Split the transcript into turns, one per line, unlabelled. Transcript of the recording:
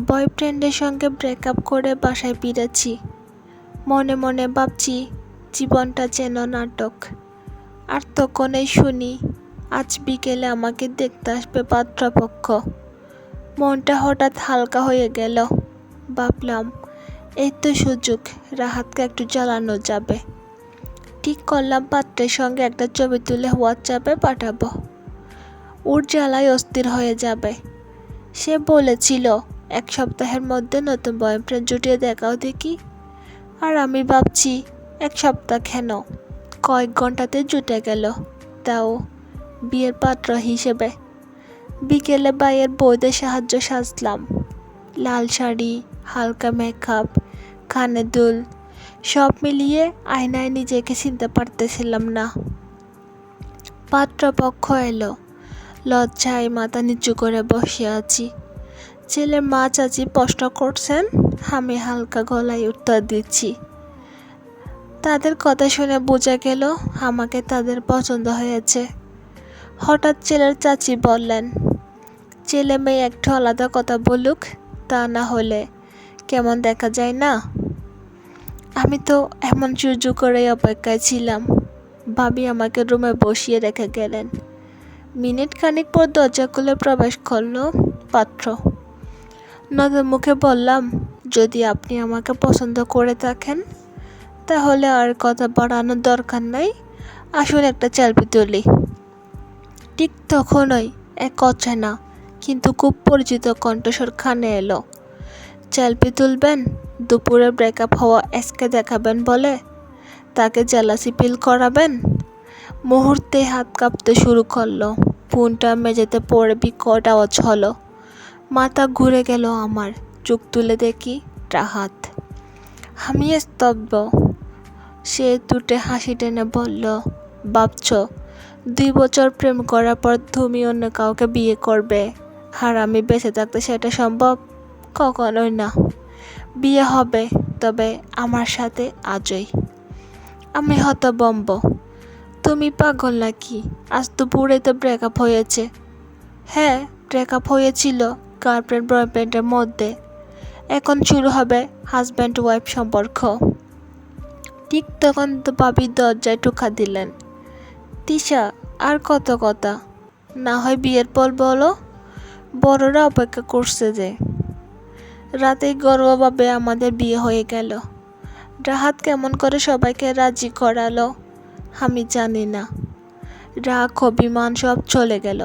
বয়ফ্রেন্ডের সঙ্গে ব্রেকআপ করে বাসায় ফিরেছি। মনে মনে ভাবছি, জীবনটা যেন নাটক। আর তখনই শুনি, আজ বিকেলে আমাকে দেখতে আসবে পাত্রপক্ষ। মনটা হঠাৎ হালকা হয়ে গেল। ভাবলাম, এই তো সুযোগ, রাহাতকে একটু জ্বালানো যাবে। ঠিক করলাম, পাত্রের সঙ্গে একটা ছবি তুলে হোয়াটসঅ্যাপে পাঠাবো। ওর জ্বালায় অস্থির হয়ে যাবে। সে বলেছিল এক সপ্তাহের মধ্যে নতুন বয়ফ্রেন্ড জুটিয়ে দেখাও দেখি। আর আমি ভাবছি, এক সপ্তাহ কেন? কয়েক ঘন্টাতে জুটে গেল। তাও বিয়ের পাত্র হিসেবে। বিকেলে বাইয়ের বউদের সাহায্য সাজলাম। লাল শাড়ি, হালকা মেকআপ কানে দুল, সব মিলিয়ে আয়নায় নিজেকে চিনতে পারতেছিলাম না। পাত্রপক্ষ এলো। লজ্জায় মাথা নিচু করে বসে আছি। ছেলের মা চাচি প্রশ্ন করছেন, আমি হালকা গলায় উত্তর দিচ্ছি। তাদের কথা শুনে বোঝা গেল আমাকে তাদের পছন্দ হয়েছে। হঠাৎ ছেলের চাচি বললেন, ছেলে মেয়ে একটু আলাদা কথা বলুক, তা না হলে কেমন দেখা যায় না? আমি তো এমন সূর্য করে অপেক্ষায় ছিলাম। ভাবি আমাকে রুমে বসিয়ে রেখে গেলেন। মিনিট খানিক পর দরজা খুলে প্রবেশ করল পাত্র। নদের মুখে বললাম, যদি আপনি আমাকে পছন্দ করে থাকেন, তাহলে আর কথা বাড়ানোর দরকার নাই। আসুন একটা সেলফি তুলি। ঠিক তখনই এক অচেনা, কিন্তু খুব পরিচিত কণ্ঠস্বর খানে এলো। সেলফি তুলবেন, দুপুরে ব্রেকআপ হওয়া এসকে দেখাবেন বলে, তাকে জেলাসি পিল করাবেন। মুহূর্তে হাত কাঁপতে শুরু করল। ফোনটা মেঝেতে পড়ে বিকট আওয়াজ হলো। মাথা ঘুরে গেল আমার। চোখ তুলে দেখি রাহাত। আমি স্তব্ধ। সে দুটে হাসি টেনে বলল, ভাবছ, দুই বছর প্রেম করার পর তুমি অন্য কাউকে বিয়ে করবে আর আমি বেঁচে থাকতে সেটা সম্ভব? কখনোই না। বিয়ে হবে, তবে আমার সাথে আজই। আমি হতবম্ব তুমি পাগল নাকি? আজ তো দুপুরে তো ব্রেকআপ হয়েছে। হ্যাঁ ব্রেকআপ হয়েছিল। গার্লফ্রেন্ড বয়ফ্রেন্ডের মধ্যে। এখন শুরু হবে হাজব্যান্ড ওয়াইফ সম্পর্ক। ঠিক তখন বাবির দরজায় টোকা দিলেন। তিশা, আর কত কথা? না হয় বিয়ের পর বলো? বড়রা অপেক্ষা করছে যে। রাতে গর্বভাবে আমাদের বিয়ে হয়ে গেল। রাহাত কেমন করে সবাইকে রাজি করালো, আমি জানি না। রাগ, অভিমান সব চলে গেল।